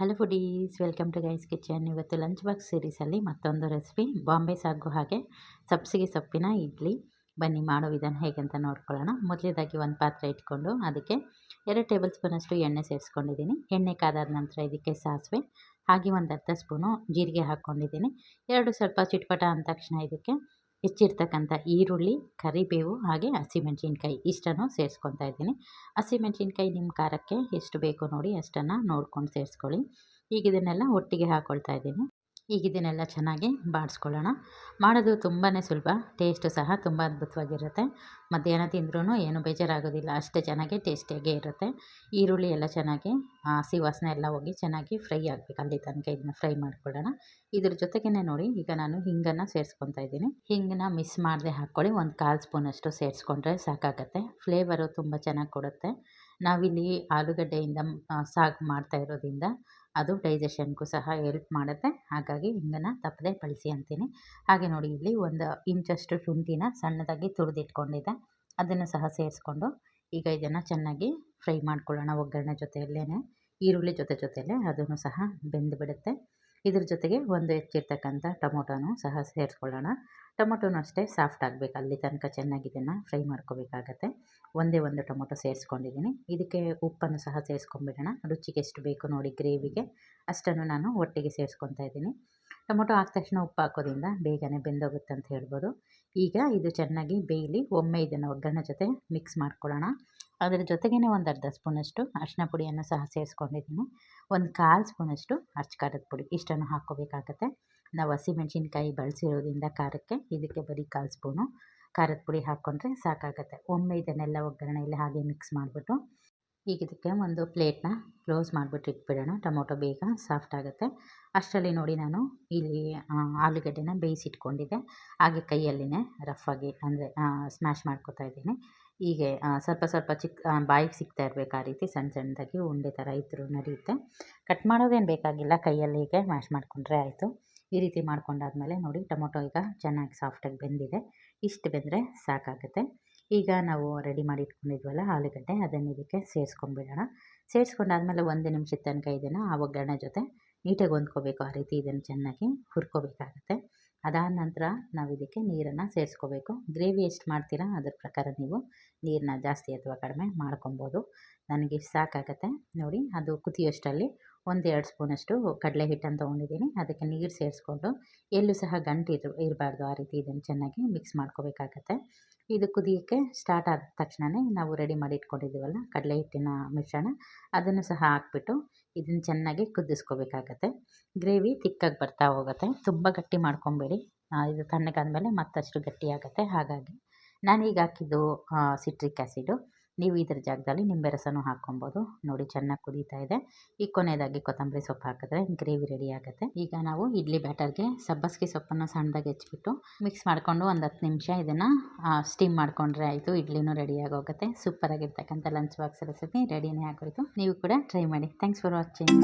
Hello foodies welcome to guys kitchen ಇವತ್ತು lunch box ಸೀರೀಸಲ್ಲಿ ಮತ್ತೊಂದು ರೆಸಿಪಿ ಬಾಂಬೆ ಸಾಗು ಹಾಗೆ ಸಬ್ಸಿಗೆ ಸೊಪ್ಪಿನ ಇಡ್ಲಿ. ಬನ್ನಿ, ಮಾಡೋ ವಿಧಾನ ಹೇಗೆ ಅಂತ ನೋಡ್ಕೊಳ್ಳೋಣ. ಮೊದಲೇದಾಗಿ ಒಂದು ಪಾತ್ರೆ ಇಟ್ಕೊಂಡು ಅದಕ್ಕೆ ಎರಡು ಟೇಬಲ್ ಸ್ಪೂನಷ್ಟು ಎಣ್ಣೆ ಸೇರಿಸ್ಕೊಂಡಿದ್ದೀನಿ. ಎಣ್ಣೆ ಕಾದಾದ ನಂತರ ಇದಕ್ಕೆ ಸಾಸಿವೆ, ಹಾಗೆ ಒಂದು ಅರ್ಧ ಸ್ಪೂನು ಜೀರಿಗೆ ಹಾಕ್ಕೊಂಡಿದ್ದೀನಿ. ಎರಡು ಸ್ವಲ್ಪ ಚಿಟ್ಪಟ ಅಂದ ತಕ್ಷಣ ಇದಕ್ಕೆ ಹೆಚ್ಚಿರ್ತಕ್ಕಂಥ ಈರುಳ್ಳಿ, ಕರಿಬೇವು ಹಾಗೆ ಹಸಿಮೆಣ್ಸಿನ್ಕಾಯಿ ಇಷ್ಟನ್ನು ಸೇರಿಸ್ಕೊತಾ ಇದ್ದೀನಿ. ಹಸಿಮೆಣ್ಸಿನ್ಕಾಯಿ ನಿಮ್ಮ ಖಾರಕ್ಕೆ ಎಷ್ಟು ಬೇಕೋ ನೋಡಿ ಅಷ್ಟನ್ನು ನೋಡ್ಕೊಂಡು ಸೇರಿಸ್ಕೊಳ್ಳಿ. ಈಗ ಇದನ್ನೆಲ್ಲ ಒಟ್ಟಿಗೆ ಹಾಕ್ಕೊಳ್ತಾ ಇದ್ದೀನಿ. ಈಗ ಇದನ್ನೆಲ್ಲ ಚೆನ್ನಾಗಿ ಬಾಡಿಸ್ಕೊಳ್ಳೋಣ. ಮಾಡೋದು ತುಂಬಾ ಸುಲಭ. ಟೇಸ್ಟು ಸಹ ತುಂಬ ಅದ್ಭುತವಾಗಿರುತ್ತೆ. ಮಧ್ಯಾಹ್ನ ತಿಂದ್ರೂ ಏನು ಬೇಜಾರಾಗೋದಿಲ್ಲ. ಅಷ್ಟೇ ಚೆನ್ನಾಗಿ ಟೇಸ್ಟಿಯಾಗೇ ಇರುತ್ತೆ. ಈರುಳ್ಳಿ ಎಲ್ಲ ಚೆನ್ನಾಗಿ ಹಸಿ ವಾಸನೆ ಎಲ್ಲ ಹೋಗಿ ಚೆನ್ನಾಗಿ ಫ್ರೈ ಆಗಬೇಕು. ಅಲ್ಲಿ ತನಕ ಇದನ್ನ ಫ್ರೈ ಮಾಡ್ಕೊಳ್ಳೋಣ. ಇದ್ರ ಜೊತೆಗೇ ನೋಡಿ, ಈಗ ನಾನು ಹಿಂಗನ್ನು ಸೇರಿಸ್ಕೊತಾ ಇದ್ದೀನಿ. ಹಿಂಗನ್ನ ಮಿಸ್ ಮಾಡದೆ ಹಾಕ್ಕೊಳ್ಳಿ. ಒಂದು ಕಾಲು ಸ್ಪೂನಷ್ಟು ಸೇರಿಸ್ಕೊಂಡ್ರೆ ಸಾಕಾಗತ್ತೆ. ಫ್ಲೇವರು ತುಂಬ ಚೆನ್ನಾಗಿ ಕೊಡುತ್ತೆ. ನಾವಿಲ್ಲಿ ಆಲೂಗಡ್ಡೆಯಿಂದ ಸಾಗು ಮಾಡ್ತಾ ಇರೋದ್ರಿಂದ ಅದು ಡೈಜೆಷನ್ಗೂ ಸಹ ಹೆಲ್ಪ್ ಮಾಡುತ್ತೆ. ಹಾಗಾಗಿ ಹಿಂಗನ್ನು ತಪ್ಪದೆ ಬಳಸಿ ಅಂತೀನಿ. ಹಾಗೆ ನೋಡಿ, ಇಲ್ಲಿ ಒಂದು ಇಂಚಷ್ಟು ಶುಂಠಿನ ಸಣ್ಣದಾಗಿ ತುರಿದಿಟ್ಕೊಂಡಿದ್ದೆ. ಅದನ್ನು ಸಹ ಸೇರಿಸ್ಕೊಂಡು ಈಗ ಇದನ್ನು ಚೆನ್ನಾಗಿ ಫ್ರೈ ಮಾಡ್ಕೊಳ್ಳೋಣ ಒಗ್ಗರಣೆ ಜೊತೆಯಲ್ಲೇ ಈರುಳ್ಳಿ ಜೊತೆ ಜೊತೆಯಲ್ಲೇ ಅದನ್ನು ಸಹ ಬೆಂದು ಬಿಡುತ್ತೆ ಇದ್ರ ಜೊತೆಗೆ ಒಂದು ಹೆಚ್ಚಿರ್ತಕ್ಕಂಥ ಟೊಮೊಟೊನೂ ಸಹ ಸೇರಿಸ್ಕೊಳ್ಳೋಣ. ಟೊಮೊಟೊನೂ ಅಷ್ಟೇ ಸಾಫ್ಟ್ ಆಗಬೇಕು. ಅಲ್ಲಿ ತನಕ ಚೆನ್ನಾಗಿ ಇದನ್ನು ಫ್ರೈ ಮಾಡ್ಕೋಬೇಕಾಗತ್ತೆ. ಒಂದೇ ಒಂದು ಟೊಮೊಟೊ ಸೇರಿಸ್ಕೊಂಡಿದ್ದೀನಿ. ಇದಕ್ಕೆ ಉಪ್ಪನ್ನು ಸಹ ಸೇರಿಸ್ಕೊಂಬಿಡೋಣ ರುಚಿಗೆ ಎಷ್ಟು ಬೇಕು ನೋಡಿ ಗ್ರೇವಿಗೆ ಅಷ್ಟನ್ನು ನಾನು ಒಟ್ಟಿಗೆ ಸೇರಿಸ್ಕೊತಾ ಇದ್ದೀನಿ. ಟೊಮೊಟೊ ಹಾಕಿದ ತಕ್ಷಣ ಉಪ್ಪು ಹಾಕೋದ್ರಿಂದ ಬೇಗನೆ ಬೆಂದೋಗುತ್ತೆ ಅಂತ ಹೇಳ್ಬೋದು. ಈಗ ಇದು ಚೆನ್ನಾಗಿ ಬೇಯಲಿ ಒಮ್ಮೆ ಇದನ್ನು ಒಗ್ಗರಣೆ ಜೊತೆ ಮಿಕ್ಸ್ ಮಾಡ್ಕೊಳ್ಳೋಣ. ಅದರ ಜೊತೆಗೇ ಒಂದು ಅರ್ಧ ಸ್ಪೂನಷ್ಟು ಅರಿಶಿನ ಪುಡಿಯನ್ನು ಸಹ ಸೇರಿಸ್ಕೊಂಡಿದ್ದೀನಿ. ಒಂದು ಕಾಲು ಸ್ಪೂನಷ್ಟು ಅರ್ಚ ಖಾರದ ಪುಡಿ. ಇಷ್ಟನ್ನು ಹಾಕ್ಕೋಬೇಕಾಗತ್ತೆ. ನಾವು ಹಸಿಮೆಣ್ಸಿನ್ಕಾಯಿ ಬಳಸಿರೋದ್ರಿಂದ ಖಾರಕ್ಕೆ ಇದಕ್ಕೆ ಬರೀ ಕಾಲು ಸ್ಪೂನು ಖಾರದ ಪುಡಿ ಹಾಕ್ಕೊಂಡ್ರೆ ಸಾಕಾಗತ್ತೆ. ಒಮ್ಮೆ ಇದನ್ನೆಲ್ಲ ಒಗ್ಗರಣೆಯಲ್ಲಿ ಹಾಗೆ ಮಿಕ್ಸ್ ಮಾಡಿಬಿಟ್ಟು ಈಗ ಇದಕ್ಕೆ ಒಂದು ಪ್ಲೇಟ್ನ ಕ್ಲೋಸ್ ಮಾಡಿಬಿಟ್ಟು ಇಟ್ಬಿಡೋಣ. ಟೊಮೊಟೊ ಬೇಗ ಸಾಫ್ಟ್ ಆಗುತ್ತೆ. ಅಷ್ಟರಲ್ಲಿ ನೋಡಿ ನಾನು ಇಲ್ಲಿ ಆಲೂಗಡ್ಡೆನ ಬೇಯಿಸಿಟ್ಕೊಂಡಿದ್ದೆ. ಹಾಗೆ ಕೈಯಲ್ಲಿನೇ ರಫ್ ಆಗಿ ಅಂದರೆ ಸ್ಮ್ಯಾಶ್ ಮಾಡ್ಕೋತಾ ಇದ್ದೀನಿ. ಹೀಗೆ ಸ್ವಲ್ಪ ಸ್ವಲ್ಪ ಚಿಕ್ಕ ಬಾಯಿಗೆ ಸಿಗ್ತಾ ಇರಬೇಕು ಆ ರೀತಿ ಸಣ್ಣ ಸಣ್ಣದಾಗಿ ಉಂಡೆ ಥರ ಇದ್ದರೂ ನಡೆಯುತ್ತೆ. ಕಟ್ ಮಾಡೋದೇನು ಬೇಕಾಗಿಲ್ಲ, ಕೈಯಲ್ಲಿ ಹೀಗೆ ಮ್ಯಾಶ್ ಮಾಡಿಕೊಂಡ್ರೆ ಆಯಿತು. ಈ ರೀತಿ ಮಾಡ್ಕೊಂಡಾದ್ಮೇಲೆ ನೋಡಿ, ಟೊಮೊಟೊ ಈಗ ಚೆನ್ನಾಗಿ ಸಾಫ್ಟಾಗಿ ಬೆಂದಿದೆ. ಇಷ್ಟು ಬೆಂದರೆ ಸಾಕಾಗುತ್ತೆ. ಈಗ ನಾವು ರೆಡಿ ಮಾಡಿ ಇಟ್ಕೊಂಡಿದ್ವಲ್ಲ ಆಲೂಗಡ್ಡೆ, ಅದನ್ನು ಇದಕ್ಕೆ ಸೇರಿಸ್ಕೊಂಡ್ಬಿಡೋಣ. ಸೇರಿಸ್ಕೊಂಡಾದ್ಮೇಲೆ ಒಂದು ನಿಮಿಷದ ತನಕ ಇದನ್ನು ಆ ಒಗ್ಗರಣೆ ಜೊತೆ ನೀಟಾಗಿ ಹೊಂದ್ಕೋಬೇಕು ಆ ರೀತಿ ಇದನ್ನು ಚೆನ್ನಾಗಿ ಹುರ್ಕೋಬೇಕಾಗತ್ತೆ. ಅದಾದ ನಂತರ ನಾವು ಇದಕ್ಕೆ ನೀರನ್ನು ಸೇರಿಸ್ಕೋಬೇಕು. ಗ್ರೇವಿ ಎಷ್ಟು ಮಾಡ್ತೀರಾ ಅದ್ರ ಪ್ರಕಾರ ನೀವು ನೀರನ್ನ ಜಾಸ್ತಿ ಅಥವಾ ಕಡಿಮೆ ಮಾಡ್ಕೊಬೋದು. ನನಗೆ ಸಾಕಾಗತ್ತೆ. ನೋಡಿ, ಅದು ಕುದಿಯೋಷ್ಟರಲ್ಲಿ ಒಂದು ಎರಡು ಸ್ಪೂನಷ್ಟು ಕಡಲೆ ಹಿಟ್ಟನ್ನು ತೊಗೊಂಡಿದ್ದೀನಿ. ಅದಕ್ಕೆ ನೀರು ಸೇರಿಸ್ಕೊಂಡು ಎಲ್ಲೂ ಸಹ ಗಂಟು ಇರ್ ಇರಬಾರ್ದು ಆ ರೀತಿ ಇದನ್ನು ಚೆನ್ನಾಗಿ ಮಿಕ್ಸ್ ಮಾಡ್ಕೋಬೇಕಾಗತ್ತೆ. ಇದು ಕುದಿಯೋಕ್ಕೆ ಸ್ಟಾರ್ಟ್ ಆದ ತಕ್ಷಣವೇ ನಾವು ರೆಡಿ ಮಾಡಿ ಇಟ್ಕೊಂಡಿದ್ದೀವಲ್ಲ ಕಡಲೆ ಹಿಟ್ಟಿನ ಮಿಶ್ರಣ, ಅದನ್ನು ಸಹ ಹಾಕ್ಬಿಟ್ಟು ಇದನ್ನು ಚೆನ್ನಾಗಿ ಕುದಿಸ್ಕೋಬೇಕಾಗತ್ತೆ. ಗ್ರೇವಿ ತಿಕ್ಕಾಗಿ ಬರ್ತಾ ಹೋಗುತ್ತೆ. ತುಂಬ ಗಟ್ಟಿ ಮಾಡ್ಕೊಬೇಡಿ. ಇದು ತಣ್ಣಗಾದ್ಮೇಲೆ ಮತ್ತಷ್ಟು ಗಟ್ಟಿಯಾಗುತ್ತೆ. ಹಾಗಾಗಿ ನಾನೀಗ ಹಾಕಿದ್ದು ಸಿಟ್ರಿಕ್ ಆ್ಯಸಿಡು ನೀವು ಇದರ ಜಾಗದಲ್ಲಿ ನಿಂಬೆ ರಸನೂ ಹಾಕ್ಕೊಬೋದು. ನೋಡಿ, ಚೆನ್ನಾಗಿ ಕುದೀತಾ ಇದೆ. ಈ ಕೊನೆಯದಾಗಿ ಕೊತ್ತಂಬರಿ ಸೊಪ್ಪು ಹಾಕಿದ್ರೆ ಗ್ರೇವಿ ರೆಡಿ ಆಗುತ್ತೆ. ಈಗ ನಾವು ಇಡ್ಲಿ ಬ್ಯಾಟರ್ಗೆ ಸಬ್ಬಸ್ಗೆ ಸೊಪ್ಪನ್ನು ಸಣ್ಣದಾಗಿ ಹೆಚ್ಚಿಬಿಟ್ಟು ಮಿಕ್ಸ್ ಮಾಡಿಕೊಂಡು ಒಂದು ಹತ್ತು ನಿಮಿಷ ಇದನ್ನು ಸ್ಟೀಮ್ ಮಾಡಿಕೊಂಡ್ರೆ ಆಯಿತು. ಇಡ್ಲಿನೂ ರೆಡಿ ಆಗೋಗುತ್ತೆ. ಸೂಪರಾಗಿರ್ತಕ್ಕಂಥ ಲಂಚ್ ಬಾಕ್ಸ್ ರೆಸಿಪಿ ರೆಡಿನೇ ಆಗೋಯಿತು. ನೀವು ಕೂಡ ಟ್ರೈ ಮಾಡಿ. Thanks for watching